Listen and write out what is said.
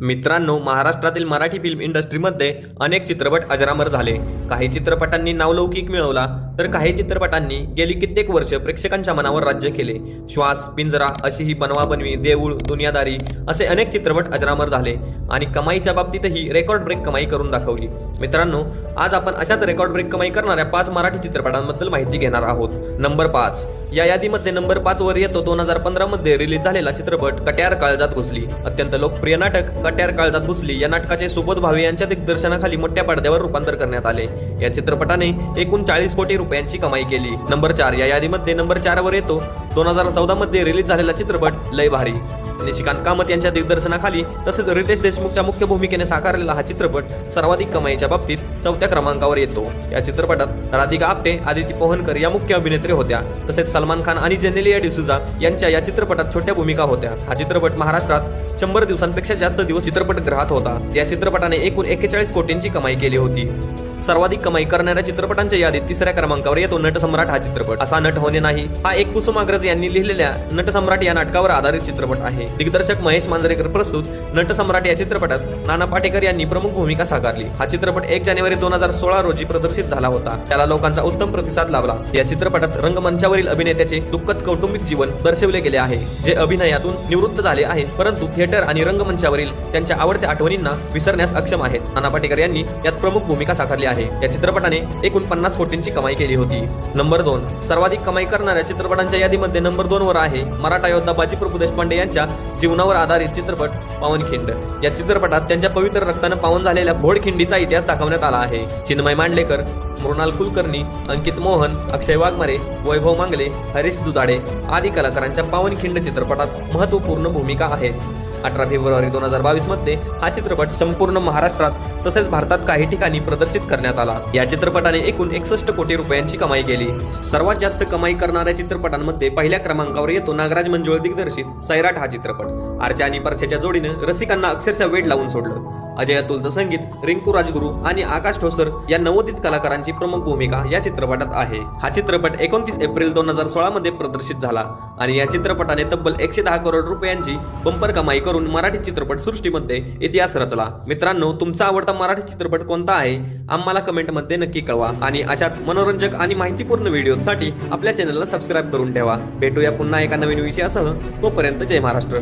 मित्रांनो महाराष्ट्रातील मराठी फिल्म इंडस्ट्रीमध्ये अनेक चित्रपट अजरामर झाले. काही चित्रपटांनी नावलौकिक मिळवला तर काही चित्रपटांनी गेली कित्येक वर्ष प्रेक्षकांच्या मनावर राज्य केले. श्वास पिंजरा अशी ही बनवाबनवी देऊळ दुनियादारी असे अनेक चित्रपट अजरामर झाले आणि कमाईच्या बाबतीतही रेकॉर्ड ब्रेक कमाई करून दाखवली. मित्रांनो आज आपण अशाच रेकॉर्ड ब्रेक कमाई करणाऱ्या पाच मराठी चित्रपटांबद्दल माहिती घेणार आहोत. नंबर पाच. या यादीमध्ये नंबर पाच वर येतो दोन हजार पंधरा मध्ये रिलीज झालेला चित्रपट कट्यार काळजात घुसली. अत्यंत लोकप्रिय नाटक कट्यार काळजात घुसली. या नाटकाचे सुबोध भावे यांच्या दिग्दर्शनाखाली मोठ्या पडद्यावर रूपांतर करण्यात आले. या चित्रपटाने एकूण चाळीस कोटी रुपयांची कमाई केली. नंबर चार या यादीमध्ये नंबर चार वर येतो. दोन हजार चौदा मध्ये रिलीज झालेला चित्रपट लय भारी. निशिकांत कामत यांच्या दिग्दर्शनाखाली तसेच रितेश देशमुखच्या मुख्य भूमिकेने साकारलेला हा चित्रपट सर्वाधिक कमाईच्या बाबतीत चौथ्या क्रमांकावर येतो. या चित्रपटात राधिका आपटे आदिती पोहनकर या मुख्य अभिनेत्री होत्या. तसेच सलमान खान आणि जेनेलिया डिसुजा यांच्या या चित्रपटात छोट्या भूमिका होत्या. हा चित्रपट महाराष्ट्रात शंभर दिवसांपेक्षा जास्त दिवस चित्रपटगृहात होता. या चित्रपटाने एकूण एक्केचाळीस कोटींची कमाई केली होती. सर्वाधिक कमाई करणाऱ्या चित्रपटांच्या यादीत तिसऱ्या क्रमांकावर येतो नटसम्राट हा चित्रपट. असा नट होणे नाही. हा एक कुसुमाग्रज यांनी लिहिलेल्या नटसम्राट या नाटकावर आधारित चित्रपट आहे. दिग्दर्शक महेश मांजरेकर प्रस्तुत नटसम्राट या चित्रपटात नाना पाटेकर यांनी प्रमुख भूमिका साकारली. हा चित्रपट एक जानेवारी दोन हजार सोळा रोजी प्रदर्शित झाला होता. त्याला लोकांचा उत्तम प्रतिसाद लाभला. या चित्रपटात रंगमंचावरील अभिनेत्याचे दुःखद कौटुंबिक जीवन दर्शवले गेले आहे जे अभिनयातून निवृत्त झाले आहेत. परंतु थिएटर आणि रंगमंचावरील त्यांच्या आवडत्या आठवणींना विसरण्यास अक्षम आहेत. नाना पाटेकर यांनी यात प्रमुख भूमिका साकारली आहे. या चित्रपटाने एकूण पन्नास कोटींची कमाई केली होती. नंबर दोन सर्वाधिक कमाई करणाऱ्या चित्रपटांच्या यादीमध्ये नंबर दोन वर आहे मराठा योद्धा बाजीप्रभू देशपांडे यांच्या जीवनावर आधारित चित्रपट पावनखिंड या चित्रपटात त्यांच्या पवित्र रक्तानं पावन झालेल्या भोडखिंडीचा इतिहास दाखवण्यात आला आहे. चिन्मय मांडलेकर मृणाल कुलकर्णी अंकित मोहन अक्षय वाघमारे वैभव मांगले हरीश दुधाडे आदी कलाकारांच्या पावनखिंड चित्रपटात महत्त्वपूर्ण भूमिका आहेत. अठरा फेब्रुवारी दोन हजार बावीसमध्ये हा चित्रपट संपूर्ण महाराष्ट्रात तसेच भारतात काही ठिकाणी प्रदर्शित करण्यात आला. या चित्रपटाने एकूण एकसष्ट कोटी रुपयांची कमाई केली. सर्वात जास्त कमाई करणाऱ्या चित्रपटांमध्ये पहिल्या क्रमांकावर येतो नागराज मंजुळ दिग्दर्शित सैराट हा चित्रपट. आरच्या आणि परशाच्या जोडीनं रसिकांना अक्षरशः वेड लावून सोडलं. अजय अतुलचं संगीत रिंकू राजगुरू आणि आकाश ठोसर या नवोदित कलाकारांची प्रमुख भूमिका या चित्रपटात आहे. हा चित्रपट एकोणतीस एप्रिल दोन हजार सोळा मध्ये प्रदर्शित झाला आणि या चित्रपटाने तब्बल एकशे दहा करोड रुपयांची बंपर कमाई करून मराठी चित्रपट सृष्टीमध्ये इतिहास रचला. मित्रांनो तुमचा आवडता मराठी चित्रपट कोणता आहे? आम्हाला कमेंटमध्ये नक्की कळवा आणि अशाच मनोरंजक आणि माहितीपूर्ण व्हिडिओसाठी आपल्या चॅनलला सबस्क्राईब करून ठेवा. भेटूया पुन्हा एका नवीन विषयासह. तोपर्यंत जय महाराष्ट्र.